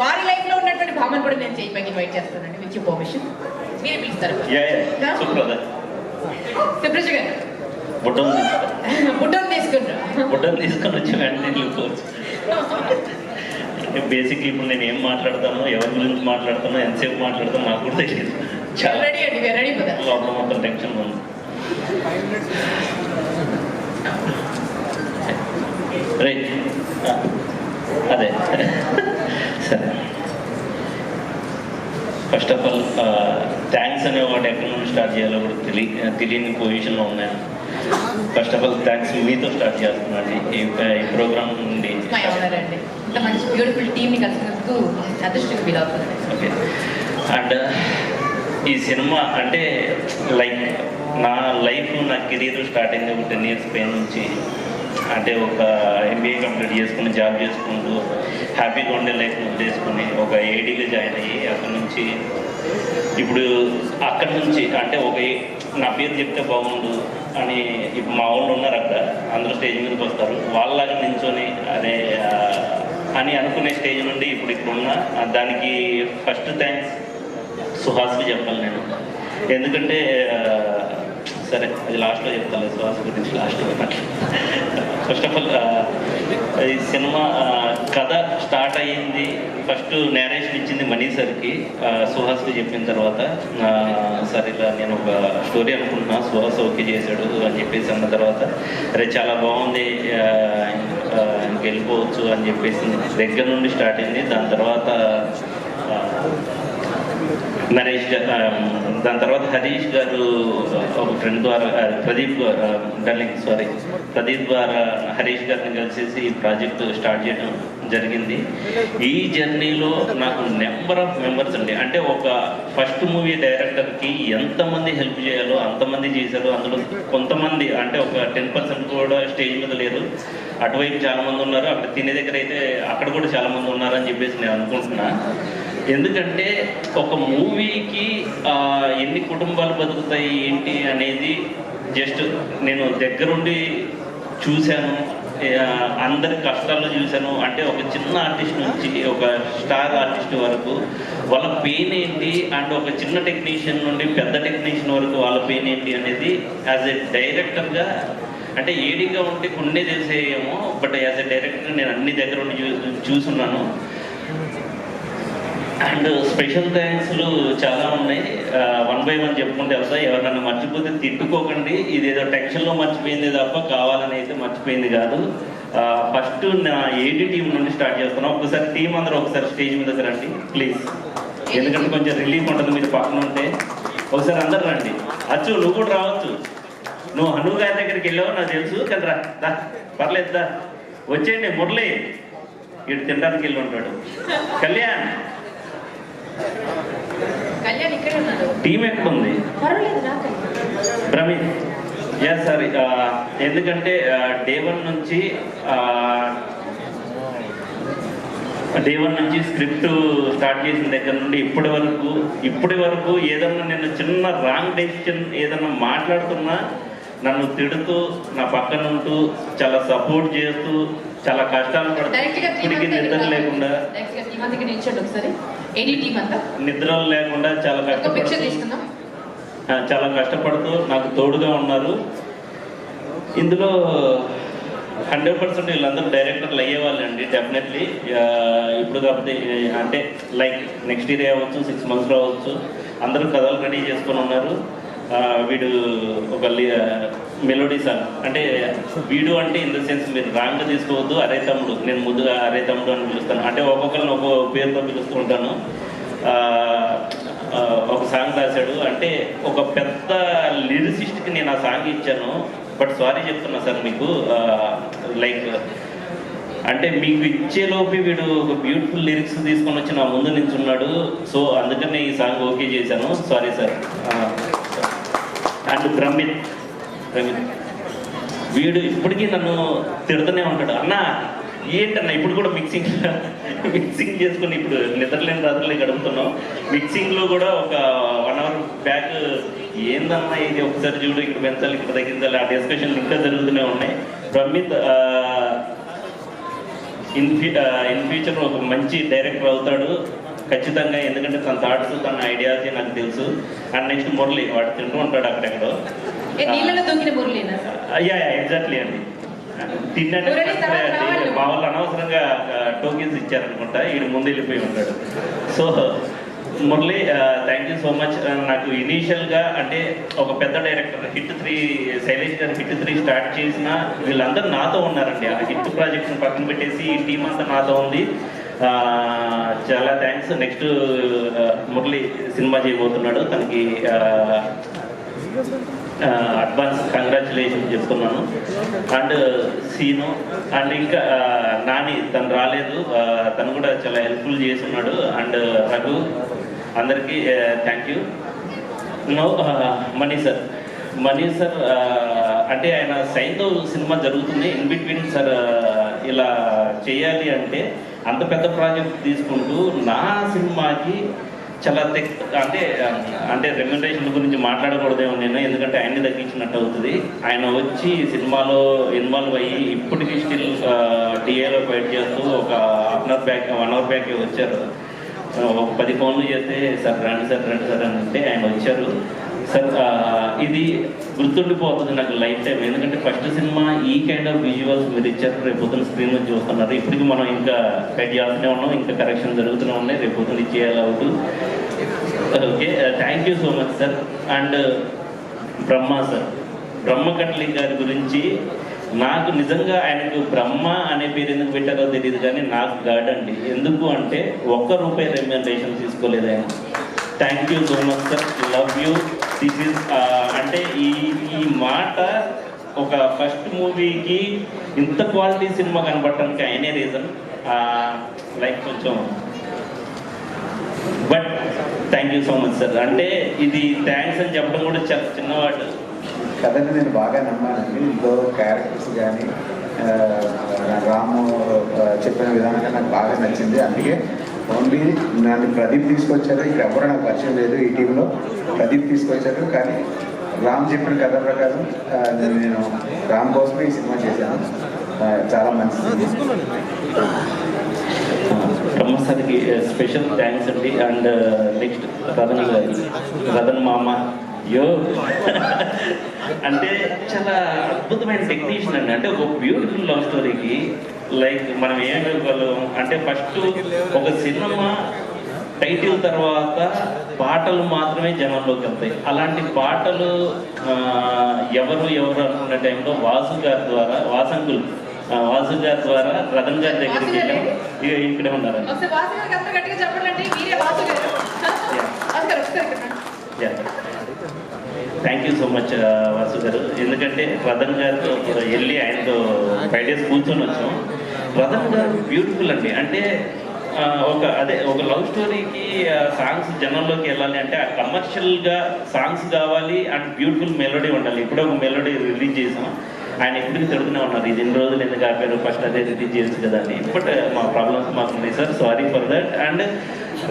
వారి లైఫ్లో ఉన్నటువంటి భావన కూడా నేను చేయి పైకి ఇన్వైట్ చేస్తానండి. విత్ పర్మిషన్ మీరే పిలుస్తారు. సుప్రజ గారు. బుట్టలు తీసుకో బుట్టలు తీసుకుంటారు బుట్టలు తీసుకొని వచ్చి వెంటనే వెళ్ళిపోవచ్చు. బేసిక్ ఇప్పుడు నేను ఏం మాట్లాడతానో ఎవరి గురించి మాట్లాడతానో ఎంతసేపు మాట్లాడతానో నాకు కూడా తెలియదు. చాలా లోపల మొత్తం టెన్షన్ ఉంది. రైట్ అదే సరే ఫస్ట్ ఆఫ్ ఆల్ థ్యాంక్స్ అనే ఒకటి ఎక్కడి నుండి స్టార్ట్ చేయాలో కూడా తెలియ తెలియని పొజిషన్లో ఉన్నాను. ఫస్ట్ ఆఫ్ ఆల్ థ్యాంక్స్ మీతో స్టార్ట్ చేస్తున్నాను ఈ ప్రోగ్రామ్ నుండి. ఓకే అండ్ ఈ సినిమా అంటే లైక్ నా లైఫ్ నా కెరీర్ స్టార్ట్ అయింది ఒక టెన్ ఇయర్స్ పై నుంచి. అంటే ఒక ఎంబీఏ కంప్లీట్ చేసుకుని జాబ్ చేసుకుంటూ హ్యాపీగా ఉండే లైఫ్ వదిలేసుకుని ఒక ఏడీగా జాయిన్ అయ్యి అక్కడ నుంచి ఇప్పుడు అక్కడ నుంచి అంటే ఒక నా పేరు చెప్తే బాగుండు అని ఇప్పుడు మా వాళ్ళు ఉన్నారు అక్కడ అందరూ స్టేజ్ మీదకి వస్తారు. వాళ్ళలాగా నించొని అదే అని అనుకునే స్టేజ్ నుండి ఇప్పుడు ఇక్కడున్న దానికి ఫస్ట్ థ్యాంక్స్ సుహాస్కి చెప్పాలి నేను. ఎందుకంటే సరే అది లాస్ట్లో చెప్తాను సుహాస్ గురించి లాస్ట్లో ఫస్ట్ ఆఫ్ ఆల్ ఈ సినిమా uh, కథ స్టార్ట్ అయ్యింది. ఫస్ట్ నేరేషన్ ఇచ్చింది మనీ సార్కి. Uh, సుహాస్కి చెప్పిన తర్వాత సరే సార్ ఇలా నేను ఒక స్టోరీ అనుకుంటున్నా. సుహాస్ ఓకే చేశాడు అని చెప్పేసి అన్న తర్వాత అరే చాలా బాగుంది. Uh, ఆ, ఇంక వెళ్ళిపోవచ్చు అని చెప్పేసి దగ్గర నుండి స్టార్ట్ అయింది. దాని తర్వాత నరేష్ గారు దాని తర్వాత హరీష్ గారు ఒక ఫ్రెండ్ ద్వారా ప్రదీప్ ప్రదీప్ డల్లింగ్ సారీ ప్రదీప్ ద్వారా హరీష్ గారిని కలిసేసి ఈ ప్రాజెక్ట్ స్టార్ట్ చేయడం జరిగింది. ఈ జర్నీలో నాకు నెంబర్ ఆఫ్ మెంబర్స్ అండి. అంటే ఒక ఫస్ట్ మూవీ డైరెక్టర్కి ఎంతమంది హెల్ప్ చేయాలో అంతమంది చేశారు అందులో కొంతమంది అంటే ఒక టెన్ పర్సెంట్ కూడా స్టేజ్ మీద లేరు. అటువైపు చాలామంది ఉన్నారు. అక్కడ తినే దగ్గర అయితే అక్కడ కూడా చాలా మంది చెప్పేసి నేను అనుకుంటున్నాను ఎందుకంటే ఒక మూవీకి ఎన్ని కుటుంబాలు బతుకుతాయి ఏంటి అనేది జస్ట్ నేను దగ్గరుండి చూశాను. అందరి కష్టాలు చూశాను. అంటే ఒక చిన్న ఆర్టిస్ట్ నుంచి ఒక స్టార్ ఆర్టిస్ట్ వరకు వాళ్ళ పెయిన్ ఏంటి అండ్ ఒక చిన్న టెక్నీషియన్ నుండి పెద్ద టెక్నీషియన్ వరకు వాళ్ళ పెయిన్ ఏంటి అనేది యాజ్ ఎ డైరెక్టర్గా అంటే ఏడీగా ఉంటే కొన్ని తెలిసేయేమో బట్ యాజ్ ఎ డైరెక్టర్ నేను అన్ని దగ్గర ఉండి చూ చూసున్నాను. అండ్ స్పెషల్ థ్యాంక్స్లు చాలా ఉన్నాయి. వన్ బై వన్ చెప్పుకుంటే వస్తా ఎవరన్నా మర్చిపోతే తిట్టుకోకండి. ఇదేదో టెన్షన్లో మర్చిపోయింది తప్ప కావాలని అయితే మర్చిపోయింది కాదు. ఫస్ట్ నా ఏడి టీం నుండి స్టార్ట్ చేస్తున్నాం. ఒకసారి టీం అందరూ ఒకసారి స్టేజ్ మీదకి రండి ప్లీజ్. ఎందుకంటే కొంచెం రిలీఫ్ ఉంటుంది మీరు పక్కన ఉంటే. ఒకసారి అందరు రండి. అచ్చు నువ్వు కూడా రావచ్చు. నువ్వు హను గారి దగ్గరికి వెళ్ళావు నాకు తెలుసు కానీ రా దా, పర్లేదు దా వచ్చేయండి మురళి. ఇటు తినడానికి వెళ్ళి ఉంటాడు. కళ్యాణ్. టీం రాకండి. ప్రవీణ్. ఎస్ సార్ ఎందుకంటే డే వన్ నుంచి డే వన్ నుంచి స్క్రిప్ట్ స్టార్ట్ చేసిన దగ్గర నుండి ఇప్పటి వరకు ఇప్పటి వరకు ఏదన్నా నేను చిన్న రాంగ్ డెసిషన్ ఏదన్నా మాట్లాడుతున్నా నన్ను తిడుతూ నా పక్కన ఉంటూ చాలా సపోర్ట్ చేస్తూ చాలా కష్టాలు పడుతూ డైరెక్ట్గా టీం ఇప్పటికీ నిద్ర లేకుండా. నిద్రలు లేకుండా చాలా కష్టపడుతూ చాలా కష్టపడుతూ నాకు తోడుగా ఉన్నారు. ఇందులో హండ్రెడ్ పర్సెంట్ వీళ్ళందరూ డైరెక్టర్లు అయ్యేవాళ్ళండి డెఫినెట్లీ ఇప్పుడు కాకపోతే ఆ, అంటే లైక్ నెక్స్ట్ ఇయర్ అవ్వచ్చు సిక్స్ మంత్స్లో అవ్వచ్చు. అందరూ కథలు రెడీ చేసుకొని ఉన్నారు. వీడు ఒక మెలోడీ సాంగ్ అంటే వీడు అంటే ఇన్ ద సెన్స్ మీరు రాంగ్ తీసుకోవద్దు అరే తమ్ముడు నేను ముందుగా అరే తమ్ముడు అని పిలుస్తాను. అంటే ఒక్కొక్కరిని ఒక్కొక్క పేరుతో పిలుస్తూ ఉంటాను. ఒక సాంగ్ రాశాడు. అంటే ఒక పెద్ద లిరిసిస్ట్కి నేను ఆ సాంగ్ ఇచ్చాను. బట్ సారీ చెప్తున్నా సార్ మీకు లైక్ అంటే మీకు ఇచ్చేలోపు వీడు ఒక బ్యూటిఫుల్ లిరిక్స్ తీసుకొని వచ్చి నా ముందు నించున్నాడు సో అందుకనే ఈ సాంగ్ ఓకే చేశాను. Sorry sir and Pramith Pramith వీడు ఇప్పటికీ నన్ను తిడుతూనే ఉంటాడు. అన్నా ఏంటన్నా ఇప్పుడు కూడా మిక్సింగ్ మిక్సింగ్ చేసుకుని ఇప్పుడు నిద్రలేని రాత్రులే గడుపుతున్నాం. మిక్సింగ్లో కూడా ఒక వన్ అవర్ బ్యాక్ ఏందన్నా ఇది? ఒకసారి చూడు ఇక్కడ పెంచాలి ఇక్కడ తగ్గించాలి ఆ డిస్కషన్ ఇంకా జరుగుతూనే ఉన్నాయి. Pramith in few in future ఒక మంచి డైరెక్టర్ అవుతాడు. ఖచ్చితంగా ఎందుకంటే తన థాట్స్ తన ఐడియాలజీ నాకు తెలుసు. అండ్ నెక్స్ట్ మురళి వాడు తింటూ ఉంటాడు అక్కడెక్కడో. మురళీనా అయ్యా ఎగ్జాక్ట్లీ అండి. తిన్నాడు రావాలి. మా వాళ్ళు అనవసరంగా టోకెన్స్ ఇచ్చారనుకుంటా. ఈడు ముందు వెళ్ళిపోయి ఉంటాడు. So Murali thank you so much నాకు ఇనీషియల్గా అంటే ఒక పెద్ద డైరెక్టర్ హిట్ త్రీ శైలేష్ గారు హిట్ త్రీ స్టార్ట్ చేసిన వీళ్ళందరూ నాతో ఉన్నారండి. ఆ హిట్ ప్రాజెక్ట్ని పక్కన పెట్టేసి ఈ టీం అంతా నాతో ఉంది. చాలా థ్యాంక్స్ నెక్స్ట్ మురళి సినిమా చేయబోతున్నాడు. తనకి అడ్వాన్స్ కంగ్రాచులేషన్ చెప్తున్నాను. అండ్ సీను అండ్ ఇంకా నాని తను రాలేదు. తను కూడా చాలా హెల్ప్ఫుల్ చేస్తున్నాడు. అండ్ రఘు అందరికీ thank you no money sir money sir అంటే ఆయన సైన్తో సినిమా జరుగుతుంది. ఇన్ బిట్వీన్ సార్ ఇలా చేయాలి అంటే అంత పెద్ద ప్రాజెక్ట్ తీసుకుంటూ నా సినిమాకి చాలా తెక్ అంటే అంటే రెమ్యునరేషన్ గురించి మాట్లాడకూడదేమో నేను ఎందుకంటే ఆయన్ని తగ్గించినట్టు అవుతుంది. ఆయన వచ్చి సినిమాలో ఇన్వాల్వ్ అయ్యి ఇప్పటికీ స్టిల్ టీఏలో ఫైట్ చేస్తూ ఒక half an hour back one hour back వచ్చారు. ఒక పది ఫోన్లు చేస్తే సార్ రండి సార్ రండి సార్ అని అంటే ఆయన వచ్చారు. ఇది గుర్తుండిపోతుంది నాకు లైఫ్ టైం. ఎందుకంటే ఫస్ట్ సినిమా ఈ కైండ్ ఆఫ్ విజువల్స్ మీరు ఇచ్చారు రేపు పొద్దున స్క్రీన్ నుంచి చూస్తున్నారు. ఇప్పటికి మనం ఇంకా కట్ చేస్తూనే ఉన్నాం ఇంకా కరెక్షన్ జరుగుతూనే ఉన్నాయి. రేపు పొద్దున ఇచ్చేయాలి అవుతూ okay thank you so much sir and Brahma sir Brahmakatli గారి గురించి నాకు నిజంగా ఆయనకు బ్రహ్మ అనే పేరు ఎందుకు పెట్టారో తెలియదు కానీ నాకు గాడ్ అండి. ఎందుకు అంటే ఒక్క రూపాయి రెమ్యూనరేషన్ తీసుకోలేదు ఆయన. Thank you so much sir love you this is uh, అంటే ఈ ఈ మాట ఒక ఫస్ట్ మూవీకి ఇంత క్వాలిటీ సినిమా కనబడటానికి ఆయనే రీజన్ లైక్ కొంచెం. But thank you so much sir అంటే ఇది థ్యాంక్స్ అని చెప్పడం కూడా చాలా చిన్నవాడు. కథని నేను బాగా నమ్మానండి. ఇంట్లో క్యారెక్టర్స్ కానీ రాము చెప్పిన విధానంగా నాకు బాగా నచ్చింది. అందుకే ఓన్లీ నన్ను ప్రదీప్ తీసుకొచ్చారు. ఇక్కడ ఎవరు నాకు పరిచయం లేదు ఈ టీంలో. ప్రదీప్ తీసుకొచ్చారు. కానీ రామ్ చెప్పిన కథ ప్రకారం నేను రామ్ కోసమే ఈ సినిమా చేశాను. చాలా మంచిది బ్రహ్మసారికి స్పెషల్ థ్యాంక్స్ అండి. అండ్ నెక్స్ట్ రతన్ గారి రతన్ మామ. యో. అంటే చాలా అద్భుతమైన టెక్నీషియన్ అండి. అంటే ఒక బ్యూటిఫుల్ లవ్ స్టోరీకి లైక్ మనం ఏం ఇవ్వగలం అంటే ఫస్ట్ ఒక సినిమా టైటిల్ తర్వాత పాటలు మాత్రమే జనంలోకి వెళ్తాయి. అలాంటి పాటలు ఎవరు ఎవరు అనుకున్న టైంలో వాసు గారి ద్వారా వాసంకుల్ వాసు గారి ద్వారా రతన్ గారి దగ్గరికి వెళ్ళాం ఇక ఇక్కడే ఉన్నారు చెప్పండి మీరే వాసు గారు వాసు గారు ఒకసారి ఇక్కడ రండి. Thank you so much Vasu గారు. ఎందుకంటే రతన్ గారితో వెళ్ళి ఆయనతో ఫైవ్ డేస్ కూర్చొని వచ్చాం. రతన్ గారు బ్యూటిఫుల్ అండి. అంటే ఒక అదే ఒక లవ్ స్టోరీకి సాంగ్స్ జనంలోకి వెళ్ళాలి అంటే ఆ కమర్షియల్గా సాంగ్స్ కావాలి అండ్ బ్యూటిఫుల్ మెలోడీ ఉండాలి. ఇప్పుడే ఒక మెలోడీ రిలీజ్ చేసాం ఆయన ఎప్పటికీ తిడుతూనే ఉన్నారు. ఇది ఎన్ని రోజులు ఎందుకు ఆపారు? ఫస్ట్ అదే రిలీజ్ చేయొచ్చు కదా అని. బట్ మా ప్రాబ్లమ్స్ మాకు ఉన్నాయి sir sorry for that and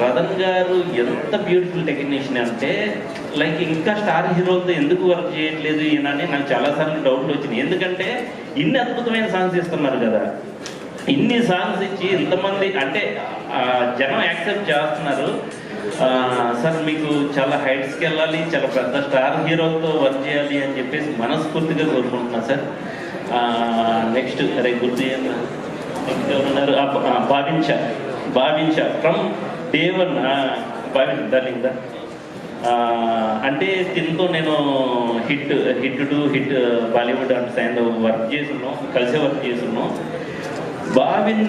Ratan గారు ఎంత బ్యూటిఫుల్ టెక్నీషియన్ అంటే లైక్ ఇంకా స్టార్ హీరోలతో ఎందుకు వర్క్ చేయట్లేదు ఈయన అని నాకు చాలాసార్లు డౌట్లు వచ్చినాయి ఎందుకంటే ఇన్ని అద్భుతమైన సాంగ్స్ ఇస్తున్నారు కదా. ఇన్ని సాంగ్స్ ఇచ్చి ఇంతమంది అంటే జనం యాక్సెప్ట్ చేస్తున్నారు. సార్ మీకు చాలా హైట్స్కి వెళ్ళాలి చాలా పెద్ద స్టార్ హీరోలతో వర్క్ చేయాలి అని చెప్పేసి మనస్ఫూర్తిగా కోరుకుంటున్నా సార్. నెక్స్ట్ అరే గుర్తు చేయండి. ఎవరున్నారు భావించా ఫ్రమ్ డే వన్ భావించ దా అంటే దీంతో నేను hit hit to hit Bollywood and sign work చేస్తున్నాం కలిసే వర్క్ చేస్తున్నాం. బావిన్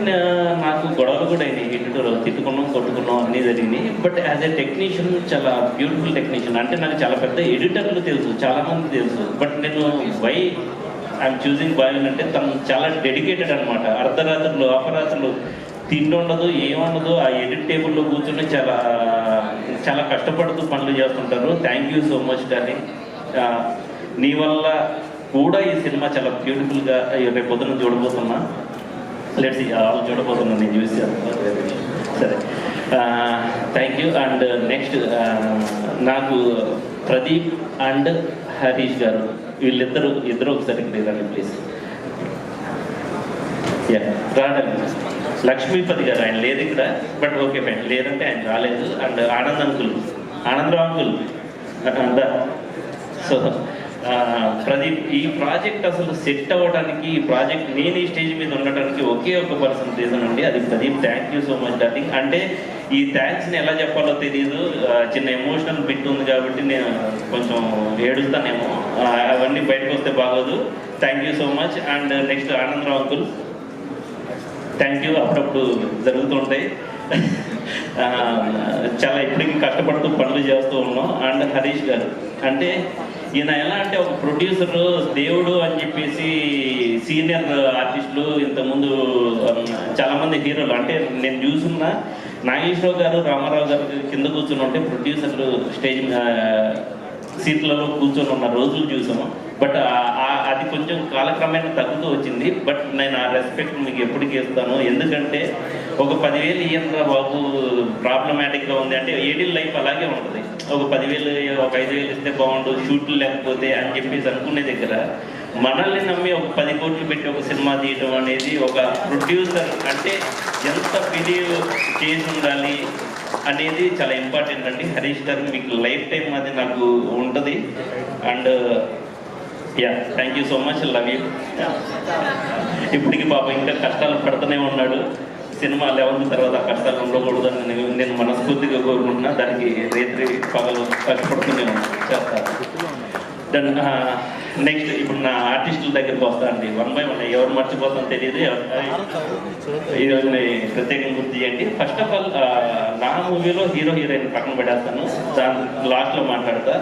నాకు గొడవలు కూడా అయినాయి హిట్ టు తిట్టుకున్నాం కొట్టుకున్నాం అన్నీ జరిగినాయి. బట్ యాజ్ ఎ టెక్నీషియన్ చాలా బ్యూటిఫుల్ టెక్నీషియన్ అంటే నాకు చాలా పెద్ద ఎడిటర్లు తెలుసు చాలా మంది తెలుసు. బట్ నేను వై ఐఎమ్ చూసింగ్ బావిన్ అంటే తను చాలా డెడికేటెడ్ అనమాట అర్ధరాత్రులు అపరాత్రులు తిండి ఉండదు ఏముండదు ఆ ఎడిట్ టేబుల్లో కూర్చుని చాలా చాలా కష్టపడుతూ పనులు చేస్తుంటారు. Thank you so much darling నీ వల్ల కూడా ఈ సినిమా చాలా బ్యూటిఫుల్గా రేపు పొద్దున చూడబోతున్నా. లెట్స్ ఆల్ చూడబోతున్నా నేను చూసి సరే. థ్యాంక్ యూ అండ్ నెక్స్ట్ నాకు ప్రదీప్ అండ్ హరీష్ గారు వీళ్ళిద్దరు ఇద్దరు ఒకసారి రండి ప్లీజ్ యా రాడండి లక్ష్మీపతి గారు ఆయన లేదు ఇక్కడ బట్ ఓకే ఫైన్ లేదంటే ఆయన రాలేదు. And Anand uncle Anandarao uncle so Pradeep ఈ ప్రాజెక్ట్ అసలు సెట్ అవ్వడానికి ఈ ప్రాజెక్ట్ నేను ఈ స్టేజ్ మీద ఉండడానికి ఒకే ఒక పర్సన్ రీజన్ అండి అది Pradeep. Thank you so much darling అంటే ఈ థ్యాంక్స్ని ఎలా చెప్పాలో తెలియదు చిన్న ఎమోషనల్ బిట్ ఉంది కాబట్టి నేను కొంచెం ఏడుస్తానేమో. అవన్నీ బయటకు వస్తే బాగోదు. Thank you so much and next Anandarao uncle. Thank you అప్పుడప్పుడు జరుగుతుంటాయి. చాలా ఇప్పటికీ కష్టపడుతూ పనులు చేస్తూ ఉన్నాం. అండ్ హరీష్ గారు అంటే ఈయన ఎలా అంటే ఒక ప్రొడ్యూసర్ దేవుడు అని చెప్పేసి సీనియర్ ఆర్టిస్టులు ఇంతకుముందు చాలామంది హీరోలు అంటే నేను చూసున్న నాగేశ్వరరావు గారు రామారావు గారు కింద కూర్చుని ఉంటే ప్రొడ్యూసర్లు స్టేజ్ సీట్లలో కూర్చొని ఉన్న రోజులు చూసాము. బట్ uh, అది కొంచెం కాలక్రమేణా తగ్గుతూ వచ్చింది. బట్ నేను ఆ రెస్పెక్ట్ మీకు ఎప్పటికీ ఇస్తాను ఎందుకంటే ఒక పదివేలు ఇయ్యంద్రా బాబు ప్రాబ్లమాటిక్గా ఉంది అంటే ఏడీ లైఫ్ అలాగే ఉంటుంది. ఒక పదివేలు ఒక ఐదు వేలు ఇస్తే బాగుండు షూట్లు లేకపోతే అని చెప్పేసి అనుకునే దగ్గర మనల్ని నమ్మి ఒక పది కోట్లు పెట్టి ఒక సినిమా తీయడం అనేది ఒక ప్రొడ్యూసర్ అంటే ఎంత బిలీవ్ చేసి ఉండాలి అనేది చాలా ఇంపార్టెంట్ అండి. హరీష్ గారు మీకు లైఫ్ టైం అది నాకు ఉంటుంది. And ya thank you so much love you ఇప్పటికి పాప ఇంకా కష్టాలు పడుతూనే ఉన్నాడు. సినిమా లెవెన్ తర్వాత ఆ కష్టాలు ఉండకూడదు అని నేను నేను మనస్ఫూర్తిగా కోరుకుంటున్నా. దానికి రేత్రి పగలు కష్టపడుతూనే చేస్తాను దెన్ నెక్స్ట్ ఇప్పుడు నా ఆర్టిస్టుల దగ్గరికి వస్తా అండి. వన్ బై వన్ ఎవరు మర్చిపోతాం తెలియదు ఈరోజు ప్రత్యేకంగా గుర్తు చేయండి. ఫస్ట్ ఆఫ్ ఆల్ నా మూవీలో హీరో హీరోయిన్ పక్కన పెట్టేస్తాను. దాని లాస్ట్లో మాట్లాడతా.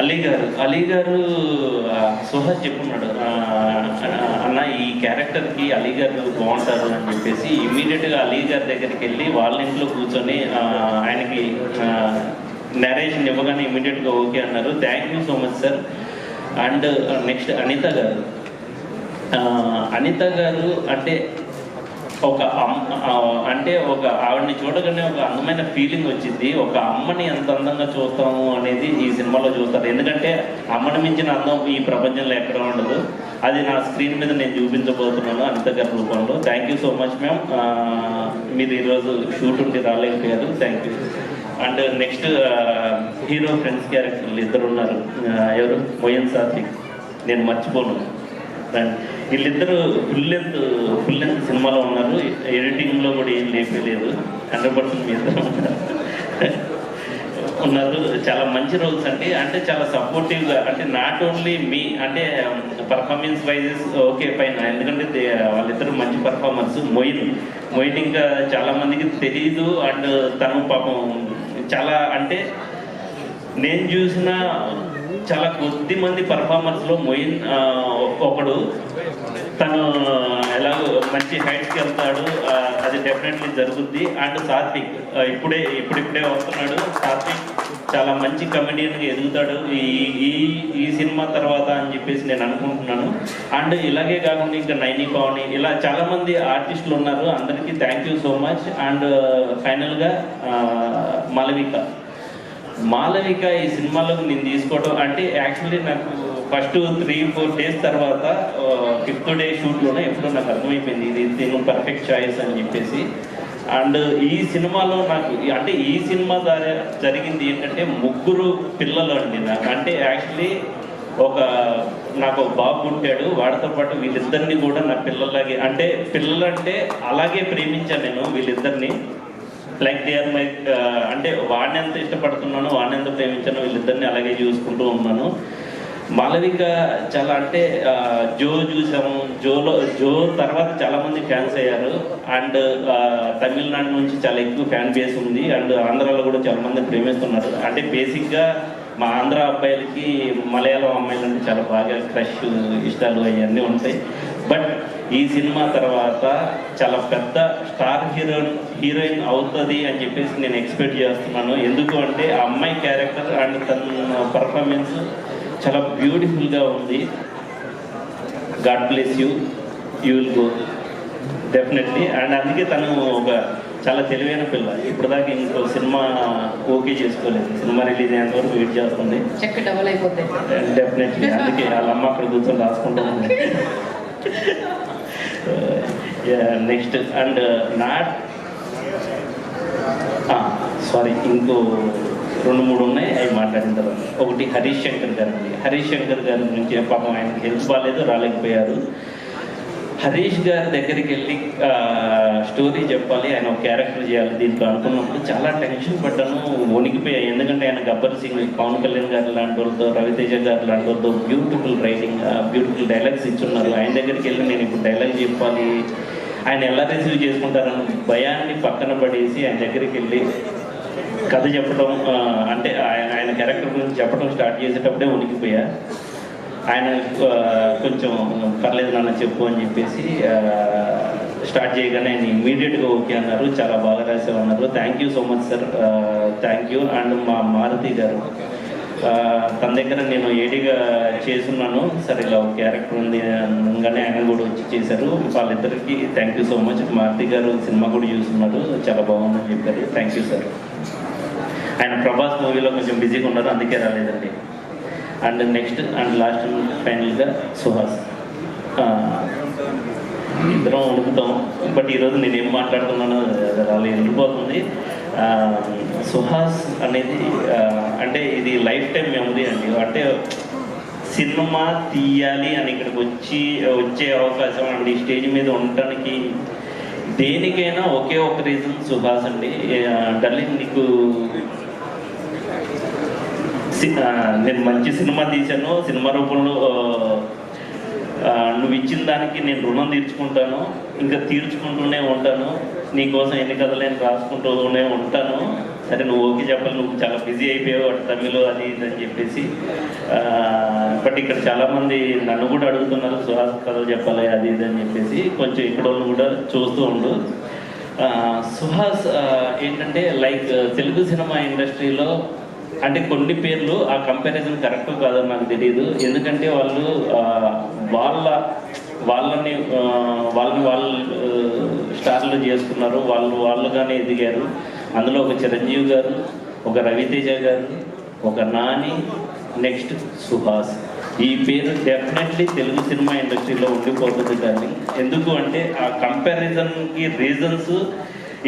అలీ గారు అలీ గారు సుహాస్ చెప్పున్నాడు. అన్న ఈ క్యారెక్టర్కి అలీ గారు బాగుంటారు అని చెప్పేసి ఇమ్మీడియట్గా అలీ గారి దగ్గరికి వెళ్ళి వాళ్ళ ఇంట్లో కూర్చొని ఆయనకి నరేషన్ ఇవ్వగానే ఇమీడియట్గా ఓకే అన్నారు. Thank you so much sir and next Anitha గారు. అనిత గారు అంటే ఒక అంటే ఒక ఆవిడని చూడగానే ఒక అందమైన ఫీలింగ్ వచ్చింది. ఒక అమ్మని ఎంత అందంగా చూస్తాము అనేది ఈ సినిమాలో చూస్తారు. ఎందుకంటే అమ్మని మించిన అందం ఈ ప్రపంచంలో ఎక్కడ ఉండదు. అది నా స్క్రీన్ మీద నేను చూపించబోతున్నాను అనిత గారి రూపంలో thank you so much ma'am మీరు ఈరోజు షూట్ ఉండి రాలేకపోయారు. Thank you and next hero friends క్యారెక్టర్లు ఇద్దరు ఉన్నారు. ఎవరు? మొయన్ సాత్విక్. నేను మర్చిపోను. రండి వీళ్ళిద్దరు ఫుల్ లెంత్ ఫుల్ లెంత్ సినిమాలో ఉన్నారు. ఎడిటింగ్లో కూడా ఏం లేపలేదు హండ్రెడ్ పర్సెంట్ మీద ఉన్నారు. చాలా మంచి రోల్స్ అండి. అంటే చాలా సపోర్టివ్గా అంటే నాట్ ఓన్లీ మీ అంటే పర్ఫార్మెన్స్ వైజెస్ ఓకే పైన ఎందుకంటే వాళ్ళిద్దరు మంచి పర్ఫార్మర్స్ మొయిన్. మొయిన్ ఇంకా చాలా మందికి అండ్ తను పాపం చాలా అంటే నేను చూసిన చాలా కొద్ది మంది పర్ఫార్మర్స్లో మొయిన్ ఒక్కొక్కడు ఒకడు తను ఎలాగో మంచి హైట్స్కి వెళ్తాడు. అది డెఫినెట్లీ జరుగుద్ది. అండ్ సాత్విక్ ఇప్పుడే ఇప్పుడిప్పుడే వస్తున్నాడు. సాత్విక్ చాలా మంచి కమెడియన్గా ఎదుగుతాడు. ఈ ఈ ఈ సినిమా తర్వాత అని చెప్పేసి నేను అనుకుంటున్నాను. అండ్ ఇలాగే కాకుండా ఇంకా నైని పావని ఇలా చాలామంది ఆర్టిస్టులు ఉన్నారు. అందరికీ thank you so much and ఫైనల్గా మాలవిక మాలవిక ఈ సినిమాలోకి నేను తీసుకోవడం అంటే యాక్చువల్లీ నాకు ఫస్ట్ త్రీ ఫోర్ డేస్ తర్వాత ఫిఫ్త్ డే షూట్లోనే ఎప్పుడో నాకు అర్థమైపోయింది. ఇది నేను పర్ఫెక్ట్ చాయిస్ అని చెప్పేసి. అండ్ ఈ సినిమాలో నాకు అంటే ఈ సినిమా ద్వారా జరిగింది ఏంటంటే ముగ్గురు పిల్లలు అండి నాకు. అంటే యాక్చువల్లీ ఒక నాకు ఒక బాబు పుట్టాడు. వాడితో పాటు వీళ్ళిద్దరిని కూడా నా పిల్లలాగే అంటే పిల్లలంటే అలాగే ప్రేమించాను నేను వీళ్ళిద్దరిని. లైక్ దే ఆర్ మై అంటే వాడిని ఎంత ఇష్టపడుతున్నాను వాడిని ఎంత ప్రేమించాను వీళ్ళిద్దరిని అలాగే చూసుకుంటూ ఉన్నాను. మాలవిక చాలా అంటే జో చూసాము జోలో జో తర్వాత చాలా మంది ఫ్యాన్స్ అయ్యారు. అండ్ తమిళనాడు నుంచి చాలా ఎక్కువ ఫ్యాన్ బేస్ ఉంది. అండ్ ఆంధ్రాలో కూడా చాలా మంది ప్రేమిస్తున్నారు. అంటే బేసిక్గా మా ఆంధ్ర అబ్బాయిలకి మలయాళం అమ్మాయిలు అంటే చాలా బాగా క్రష్ ఇష్టాలు అవన్నీ ఉంటాయి. బట్ ఈ సినిమా తర్వాత చాలా పెద్ద స్టార్ హీరోయిన్ హీరోయిన్ అవుతుంది అని చెప్పేసి నేను ఎక్స్పెక్ట్ చేస్తున్నాను. ఎందుకు అంటే ఆ అమ్మాయి క్యారెక్టర్ అండ్ తన పర్ఫార్మెన్స్ చాలా బ్యూటిఫుల్గా ఉంది. God bless you. You will go. Definitely. And అందుకే తను ఒక చాలా తెలివైన పిల్ల. ఇప్పుడు దాకా ఇంకో సినిమా ఓకే చేసుకోలేదు. సినిమా రిలీజ్ అయ్యేంత వరకు వెయిట్ చేస్తుంది. చెక్ డబల్ అయిపోతాయి డెఫినెట్లీ. అందుకే వాళ్ళ అమ్మ అక్కడ కూర్చొని రాసుకుంటుంది నెక్స్ట్ అండ్ నాట్ సారీ ఇంకో రెండు మూడు ఉన్నాయి అవి మాట్లాడిన తర్వాత. ఒకటి హరీష్ శంకర్ గారు అండి హరీష్ శంకర్ గారి గురించి పాపం ఆయనకి హెల్త్ బాగాలేదు రాలేకపోయారు. హరీష్ గారి దగ్గరికి వెళ్ళి స్టోరీ చెప్పాలి ఆయన ఒక క్యారెక్టర్ చేయాలి దీంట్లో అనుకున్నప్పుడు చాలా టెన్షన్ పడ్డాను వణికిపోయాయి ఎందుకంటే ఆయన గబ్బర్ సింగ్ పవన్ కళ్యాణ్ గారు లాంటి వాళ్ళతో రవితేజ గారు లాంటి వాళ్ళతో బ్యూటిఫుల్ రైటింగ్ బ్యూటిఫుల్ డైలాగ్స్ ఇచ్చున్నారు. ఆయన దగ్గరికి వెళ్ళి నేను ఇప్పుడు డైలాగ్ చెప్పాలి. ఆయన ఎలా రిసీవ్ చేసుకుంటారని భయాన్ని పక్కన పడేసి ఆయన దగ్గరికి వెళ్ళి కథ చెప్పడం అంటే ఆయన ఆయన క్యారెక్టర్ గురించి చెప్పడం స్టార్ట్ చేసేటప్పుడే ఉనికిపోయా. ఆయన కొంచెం పర్లేదు నాన్న చెప్పు అని చెప్పేసి స్టార్ట్ చేయగానే ఆయన ఇమీడియట్గా ఓకే అన్నారు చాలా బాగా రాసావు అన్నారు. Thank you so much sir thank you and మా మారుతి గారు తన దగ్గర నేను ఏడిగా చేస్తున్నాను. సరే ఇలా ఒక క్యారెక్టర్ ఉంది అనగానే ఆయన కూడా వచ్చి చేశారు. వాళ్ళిద్దరికి thank you so much Maruthi గారు సినిమా కూడా చూస్తున్నారు. చాలా బాగుందని చెప్పారు. థ్యాంక్ యూ సార్ ఆయన ప్రభాస్ మూవీలో కొంచెం బిజీగా ఉన్నారు అందుకే రాలేదండి. అండ్ నెక్స్ట్ అండ్ లాస్ట్ ఫైనల్గా సుహాస్. ఇద్దరం ఉడుకుతాం బట్ ఈరోజు నేను ఏం మాట్లాడుతున్నానో అలా వెళ్ళిపోతుంది. సుహాస్ అనేది అంటే ఇది లైఫ్ టైం మెమరీ అండి. అంటే సినిమా తీయాలి అని ఇక్కడికి వచ్చి వచ్చే అవకాశం అండి. స్టేజ్ మీద ఉండటానికి దేనికైనా ఒకే ఒక రీజన్ సుహాస్ అండి. డార్లింగ్ నీకు నేను మంచి సినిమా తీశాను. సినిమా రూపంలో నువ్వు ఇచ్చిన దానికి నేను రుణం తీర్చుకుంటాను. ఇంకా తీర్చుకుంటూనే ఉంటాను. నీకోసం ఎన్ని కథలు నేను రాసుకుంటూనే ఉంటాను. సరే నువ్వు ఓకే చెప్పాలి. నువ్వు చాలా బిజీ అయిపోయావు అటు తమిళ్ అది ఇది అని చెప్పేసి. బట్ ఇక్కడ చాలామంది నన్ను కూడా అడుగుతున్నారు సుహాస్ కథలు చెప్పాలి అది ఇది అని చెప్పేసి. కొంచెం ఇక్కడ వాళ్ళు కూడా చూస్తూ ఉండు. సుహాస్ ఏంటంటే లైక్ తెలుగు సినిమా ఇండస్ట్రీలో అంటే కొన్ని పేర్లు ఆ కంపారిజన్ కరెక్ట్ కాదో నాకు తెలియదు ఎందుకంటే వాళ్ళు వాళ్ళ వాళ్ళని వాళ్ళని వాళ్ళు స్టార్లు చేసుకున్నారు. వాళ్ళు వాళ్ళుగానే ఎదిగారు. అందులో ఒక చిరంజీవి గారు ఒక రవితేజ గారు ఒక నాని నెక్స్ట్ సుహాస్. ఈ పేరు డెఫినెట్లీ తెలుగు సినిమా ఇండస్ట్రీలో ఉండిపోతుంది కానీ ఎందుకు అంటే ఆ కంపారిజన్కి రీజన్స్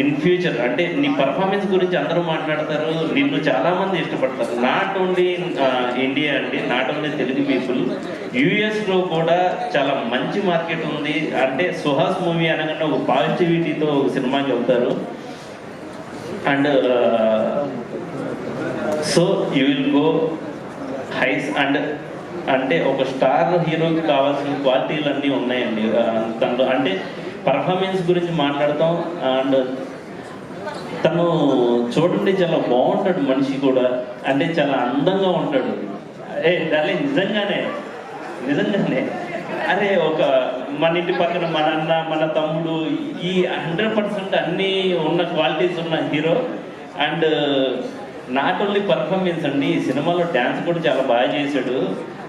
ఇన్ ఫ్యూచర్ అంటే నీ పర్ఫార్మెన్స్ గురించి అందరూ మాట్లాడతారు నిన్ను చాలా మంది ఇష్టపడతారు. నాట్ ఓన్లీ ఇండియా అండి నాట్ ఓన్లీ తెలుగు పీపుల్ యుఎస్లో కూడా చాలా మంచి మార్కెట్ ఉంది. అంటే సుహాస్ మూవీ అనగానే ఒక పాజిటివిటీతో ఒక సినిమాకి and so you will go highs and అంటే ఒక స్టార్ హీరోకి కావాల్సిన క్వాలిటీలు అన్నీ ఉన్నాయండి దాంట్లో అంటే పర్ఫార్మెన్స్ గురించి మాట్లాడతాం. అండ్ తను చూడండి చాలా బాగుంటాడు మనిషి కూడా. అంటే చాలా అందంగా ఉంటాడు. ఏ దాని నిజంగానే నిజంగానే. అరే ఒక మన ఇంటి పక్కన మన అన్న మన తమ్ముడు ఈ హండ్రెడ్ పర్సెంట్ అన్నీ ఉన్న క్వాలిటీస్ ఉన్న hero and not only performance అండి ఈ సినిమాలో డ్యాన్స్ కూడా చాలా బాగా చేశాడు.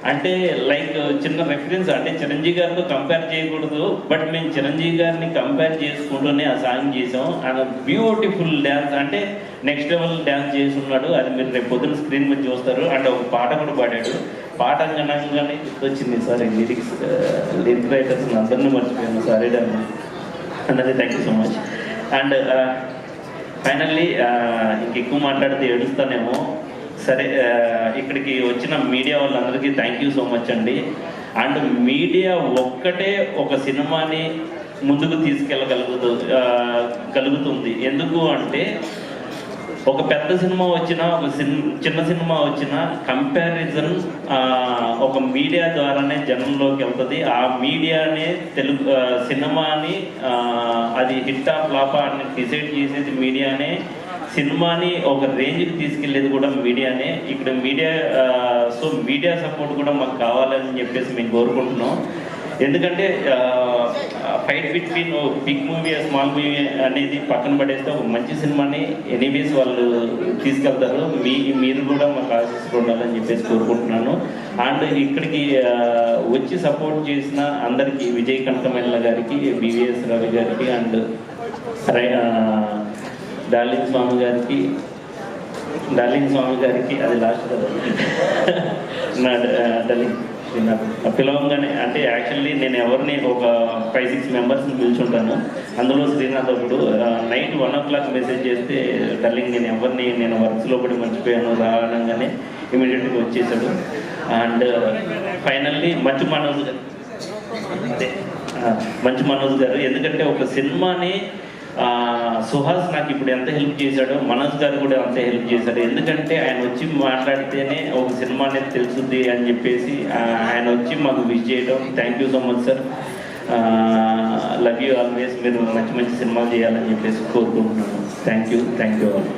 అంటే లైక్ చిన్న రెఫరెన్స్ అంటే చిరంజీవి గారితో కంపేర్ చేయకూడదు. బట్ మేము చిరంజీవి గారిని కంపేర్ చేసుకుంటూనే ఆ సాంగ్ చేసాం అండ్ బ్యూటిఫుల్ డ్యాన్స్ అంటే నెక్స్ట్ లెవెల్ డ్యాన్స్ చేసి ఉన్నాడు అది మీరు రేపు పొద్దున స్క్రీన్ మీద చూస్తారు. అండ్ ఒక పాట కూడా పాడాడు. పాట అనగానే గుర్తొచ్చింది సార్ లిరిక్స్ లిరిక్ రైటర్స్ అందరినీ మర్చిపోయాను. సారీ డాన్ అన్నది thank you so much and finally ఇంకెక్కువ మాట్లాడితే ఏడుస్తానేమో. సరే ఇక్కడికి వచ్చిన మీడియా వాళ్ళందరికీ థ్యాంక్ యూ సో మచ్ అండి. అండ్ మీడియా ఒక్కటే ఒక సినిమాని ముందుకు తీసుకెళ్ళగలుగుతు కలుగుతుంది. గలుగుతుంది ఎందుకు అంటే ఒక పెద్ద సినిమా వచ్చినా ఒక సిన్ చిన్న సినిమా వచ్చినా కంపారిజన్ ఒక మీడియా ద్వారానే జనంలోకి వెళ్తుంది. ఆ మీడియానే తెలుగు సినిమాని అది హిట్ ఆఫ్ లాపా అని డిసైడ్ చేసేది మీడియానే. సినిమాని ఒక రేంజ్కి తీసుకెళ్ళేది కూడా మీడియానే. ఇక్కడ మీడియా సో మీడియా సపోర్ట్ కూడా మాకు కావాలని చెప్పేసి మేము కోరుకుంటున్నాం. ఎందుకంటే fight between big movie small movie అనేది పక్కన పడేస్తే ఒక మంచి సినిమాని ఎనీవేస్ వాళ్ళు తీసుకెళ్తారు. మీ మీరు కూడా మాకు ఆశిస్తూ ఉండాలని చెప్పేసి కోరుకుంటున్నాను. అండ్ ఇక్కడికి వచ్చి సపోర్ట్ చేసిన అందరికీ విజయ్ కనకమల్ల గారికి బివిఎస్ రవి గారికి అండ్ డార్లింగ్ స్వామి గారికి డార్లింగ్ స్వామి గారికి అది లాస్ట్ కదా. నా డార్లింగ్ పిలవంగానే అంటే యాక్చువల్లీ నేను ఎవరిని ఒక ఫైవ్ సిక్స్ మెంబర్స్ని పిలుచుంటాను. అందులో శ్రీనాథ్ ఒకడు night one o'clock message చేస్తే డార్లింగ్ నేను ఎవరిని నేను వర్క్స్లో పడి మర్చిపోయాను రావడంగానే ఇమీడియట్గా వచ్చేసాడు. అండ్ ఫైనల్లీ మంచు మనోజ్ గారు. అంటే మంచి మంచు మనోజ్ గారు. ఎందుకంటే ఒక సినిమాని సుహాస్ నాకు ఇప్పుడు ఎంత హెల్ప్ చేశాడో మనోజ్ గారు కూడా అంత హెల్ప్ చేశాడు. ఎందుకంటే ఆయన వచ్చి మాట్లాడితేనే ఒక సినిమా అనేది తెలుస్తుంది అని చెప్పేసి ఆయన వచ్చి మాకు విష్ చేయడం. Thank you so much sir love you always మీరు మంచి మంచి సినిమాలు చేయాలని చెప్పేసి కోరుకుంటున్నాను. Thank you thank you all